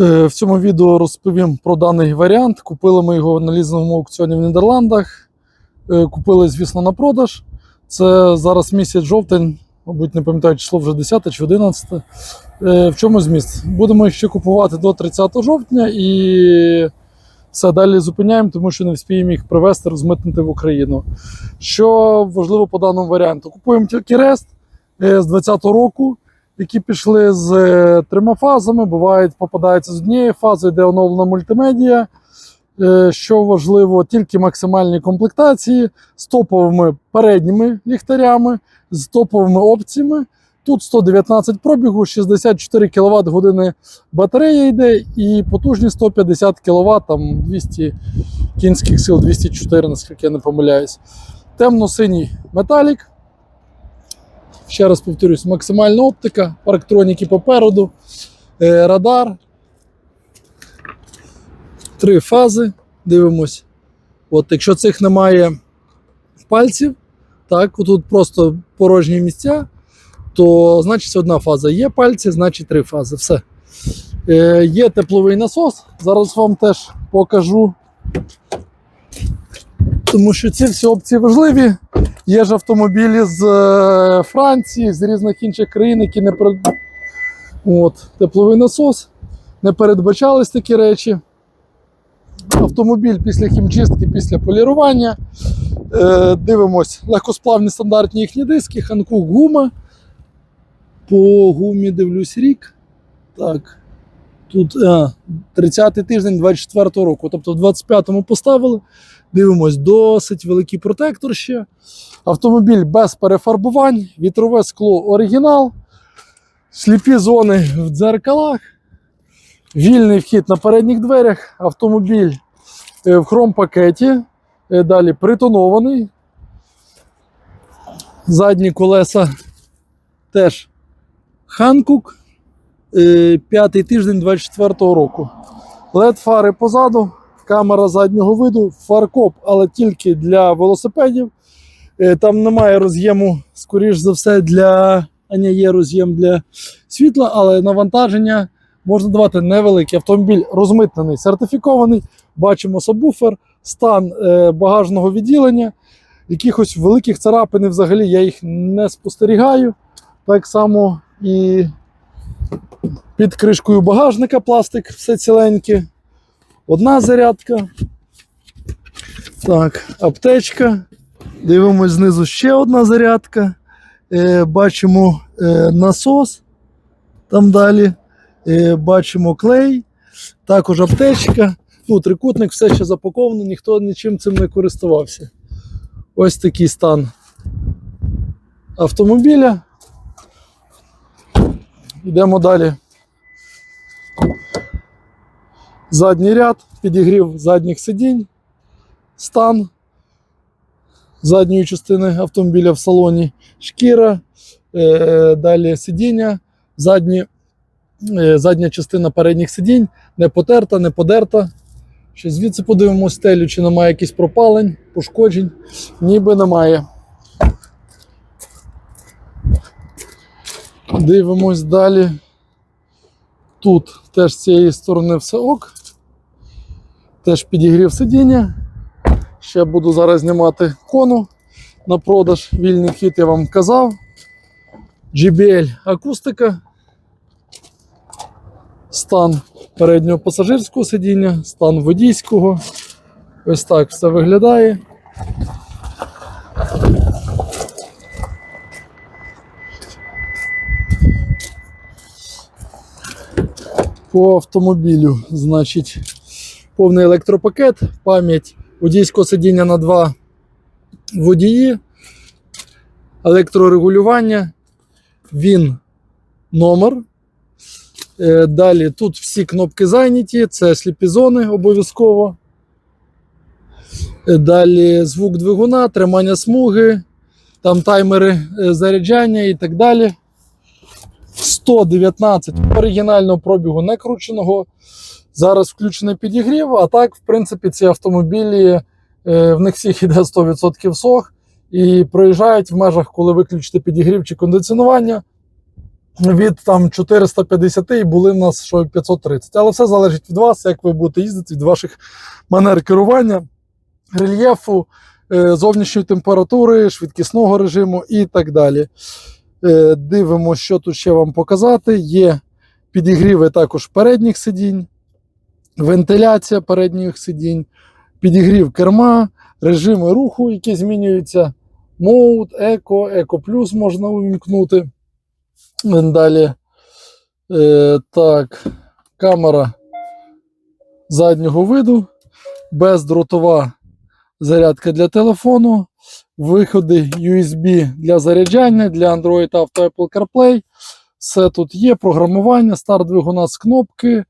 Е, В цьому відео розповім про даний варіант. Купили ми його на лізинговому аукціоні в Нідерландах. Е, Купили, звісно, на продаж. Це зараз місяць жовтень, мабуть, не пам'ятаю, число вже 10 чи 11. Е, В чому зміст? Будемо ще купувати до 30 жовтня і все далі зупиняємо, тому що не вспіємо їх привезти, розмитнити в Україну. Що важливо по даному варіанту? Купуємо тільки рест з 2020 року які пішли з е, трьома фазами. Бувають, попадаються з однієї фази, де оновлена мультимедія. Е, Що важливо, тільки максимальні комплектації з топовими передніми ліхтарями, з топовими опціями. Тут 119 пробігу, 64 кВт години батарея йде, і потужність 150 кВт, там 200 кінських сил, 204, наскільки я не помиляюсь. Темно-синій металік. Ще раз повторюсь, максимальна оптика, парктроніки попереду, е, радар. Три фази. Дивимось. От, якщо цих немає пальців, так, тут просто порожні місця, то значить одна фаза. Є пальці, значить три фази. Все. Е, є тепловий насос. Зараз вам теж покажу. Тому що ці всі опції важливі. Є ж автомобілі з е, Франції, з різних інших країн, які не перед... От, тепловий насос. Не передбачались такі речі. Автомобіль після хімчистки, після полірування. Е, дивимось, легкосплавні стандартні їхні диски, Ханкук гума. По гумі дивлюсь рік. Так. Тут 30-й тиждень 24-го року. Тобто в 25-му поставили. Дивимось, досить великий протектор ще. Автомобіль без перефарбувань, вітрове скло оригінал, сліпі зони в дзеркалах, вільний вхід на передніх дверях, автомобіль е, в хром-пакеті, е, далі притонований. Задні колеса теж Ханкук, е, п'ятий тиждень 24-го року. led фари позаду, камера заднього виду, фаркоп, але тільки для велосипедів. Е, Там немає роз'єму, скоріш за все, для. А ні, є роз'єм для світла, але навантаження можна давати невелике. Автомобіль розмитнений, сертифікований. Бачимо сабвуфер, стан е, багажного відділення. Якихось великих царапин взагалі я їх не спостерігаю. Так само і під кришкою багажника пластик, все ціленьке. Одна зарядка. Так, аптечка. Дивимось знизу ще одна зарядка. Е, бачимо е, насос. Там далі. Е, бачимо клей. Також аптечка. Ну, трикутник все ще запаковано, ніхто нічим цим не користувався. Ось такий стан автомобіля. Йдемо далі. Задній ряд, підігрів задніх сидінь, стан задньої частини автомобіля в салоні, шкіра, е, далі сидіння, задні, е, задня частина передніх сидінь, не потерта, не подерта. Ще звідси подивимося стелю, чи немає якихось пропалень, пошкоджень. Ніби немає. Дивимось далі. Тут теж з цієї сторони все ок. Теж підігрів сидіння. Ще буду зараз знімати кону на продаж. Вільний вхід я вам казав. JBL акустика. Стан переднього пасажирського сидіння, стан водійського. Ось так все виглядає. По автомобілю, значить, повний електропакет, пам'ять водійського сидіння на два водії, електрорегулювання, він номер. Е, Далі тут всі кнопки зайняті, це сліпі зони обов'язково. Е, Далі звук двигуна, тримання смуги, там таймери е, заряджання і так далі. 119 оригінального пробігу некрученого. Зараз включений підігрів, а так, в принципі, ці автомобілі е, в них всіх іде 100% сох і проїжджають в межах, коли виключити підігрів чи кондиціонування від там 450 і були в нас що 530. Але все залежить від вас, як ви будете їздити, від ваших манер керування, рельєфу, е, зовнішньої температури, швидкісного режиму і так далі. Е, Дивимося, що тут ще вам показати. Є підігріви також передніх сидінь, вентиляція передніх сидінь, підігрів керма, режими руху, які змінюються. Мод, еко, еко плюс можна увімкнути. Далі. Е, так, камера заднього виду, бездротова зарядка для телефону, виходи USB для заряджання, для Android Auto Apple CarPlay. Все тут є, програмування, старт двигуна з кнопки.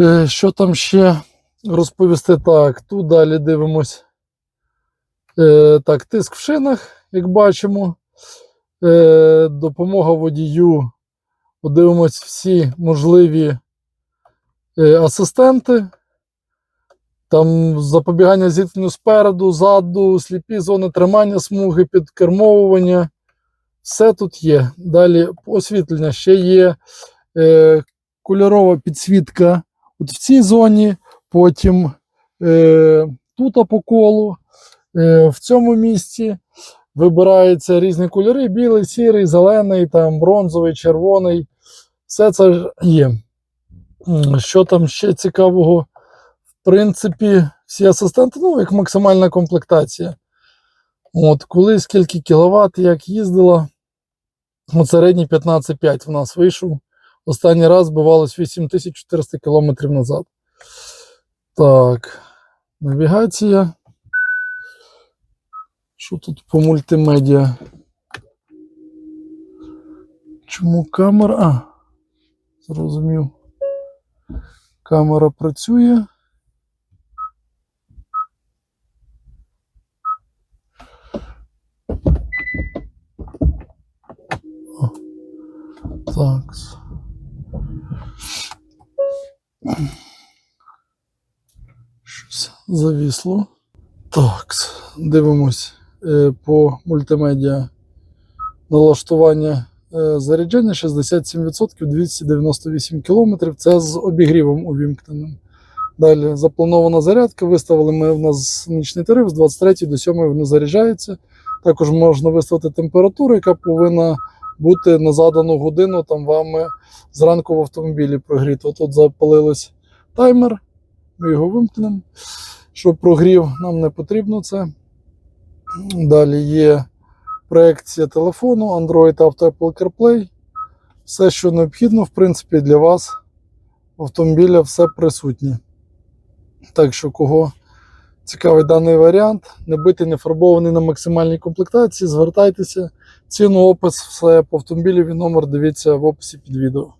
Е, що там ще розповісти? Так, тут далі дивимось. Е, так, тиск в шинах, як бачимо. Е, допомога водію. Подивимось всі можливі асистенти. Там запобігання зіткненню спереду, ззаду, сліпі зони тримання смуги, підкермовування. Все тут є. Далі освітлення ще є. Кольорова підсвітка от в цій зоні, потім е, тут по колу, е, в цьому місці вибираються різні кольори: білий, сірий, зелений, там, бронзовий, червоний. Все це є. Що там ще цікавого? В принципі, всі асистенти, ну, як максимальна комплектація. От, коли скільки кіловат, як їздила, от середній 15,5 в нас вийшов. Останній раз збивалось 8400 км назад. Так, навігація. Що тут по мультимедіа? Чому камера? А, зрозумів. Камера працює. О, Так. Щось завісло. Так, дивимось е, по мультимедіа налаштування е, заряджання 67% 298 км. Це з обігрівом увімкненим. Далі запланована зарядка. Виставили ми в нас нічний тариф з 23 до 7 вони заряджаються. Також можна виставити температуру, яка повинна бути на задану годину там вами зранку в автомобілі прогріто. Тут запалилось таймер, ми його вимкнемо. Щоб прогрів, нам не потрібно це. Далі є проекція телефону, Android Auto Apple CarPlay. Все, що необхідно, в принципі, для вас в автомобіля все присутнє. Так що, кого цікавий даний варіант, не битий, не фарбований на максимальній комплектації, звертайтеся. Ціну, опис, все по автомобілю, номер дивіться в описі під відео.